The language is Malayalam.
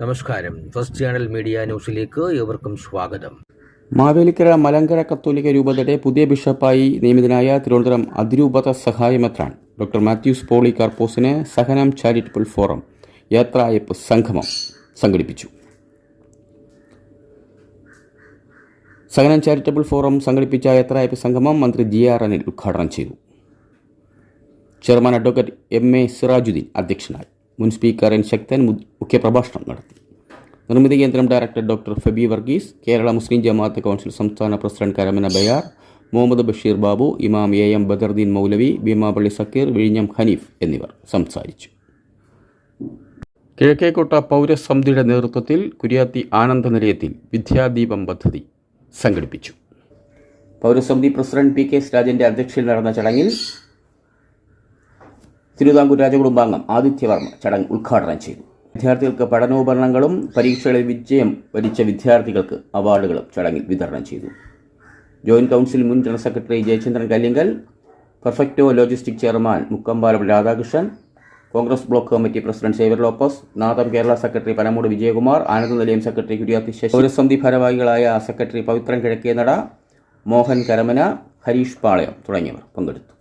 നമസ്കാരം. ഫസ്റ്റ് ചാനൽ മീഡിയ ന്യൂസിലേക്ക് ഏവർക്കും സ്വാഗതം. മാവേലിക്കര മലങ്കര കത്തോലിക്ക രൂപതയുടെ പുതിയ ബിഷപ്പായി നിയമിതനായ തിരുവനന്തപുരം അതിരൂപത സഹായമെത്രാൻ ഡോക്ടർ മാത്യൂസ് പോളി കാർപ്പോസിന് സഹനം ചാരിറ്റബിൾ ഫോറം യാത്രായപ്പ് സംഗമം സംഘടിപ്പിച്ചു. സഹനം ചാരിറ്റബിൾ ഫോറം സംഘടിപ്പിച്ച യാത്രായപ്പ് സംഗമം മന്ത്രി ജി ആർ അനിൽ ഉദ്ഘാടനം ചെയ്തു. Chairman advocate M A Sirajuddin അധ്യക്ഷനായി. മുൻ സ്പീക്കർ എൻ ശക്തൻ മുഖ്യ പ്രഭാഷണം നടത്തി. Nirmithi Kendram director doctor Febi Varghese Kerala Muslim Jamaat council സംസ്ഥാന president Karamana Bayar Muhammad Basheer Babu Imam A M Badaruddin Maulavi Beemapally Zakir വിഴിഞ്ഞം ഹനീഫ് എന്നിവർ സംസാരിച്ചു. കിഴക്കേക്കോട്ട പൗരസമിതിയുടെ നേതൃത്വത്തിൽ കുര്യാത്തി ആനന്ദ നിലയത്തിൽ വിദ്യാദീപം പദ്ധതി സംഘടിപ്പിച്ചു. പൗരസമിതി പ്രസിഡന്റ് പി കെ രാജന്റെ അധ്യക്ഷതയിൽ നടന്ന ചടങ്ങിൽ തിരുവിതാംകൂർ രാജകുടുംബാംഗം ആദിത്യവർമ്മ ചടങ്ങ് ഉദ്ഘാടനം ചെയ്തു. വിദ്യാർത്ഥികൾക്ക് പഠനോപകരണങ്ങളും പരീക്ഷകളിൽ വിജയം വരിച്ച വിദ്യാർത്ഥികൾക്ക് അവാർഡുകളും ചടങ്ങിൽ വിതരണം ചെയ്തു. ജോയിന്റ് കൗൺസിൽ മുൻ general secretary Jayachandran Kallingal Perfecto logistic chairman Mukkampalam Radhakrishnan Congress block committee president Xavier Lopez Nadam Kerala secretary Panamoodu Vijayakumar Ananda Nilayam secretary Kuriathi Sasi പൗരസമിതി ഭാരവാഹികളായ സെക്രട്ടറി പവിത്രൻ കിഴക്കേനട മോഹൻ കരമന ഹരീഷ് പാളയം തുടങ്ങിയവർ പങ്കെടുത്തു.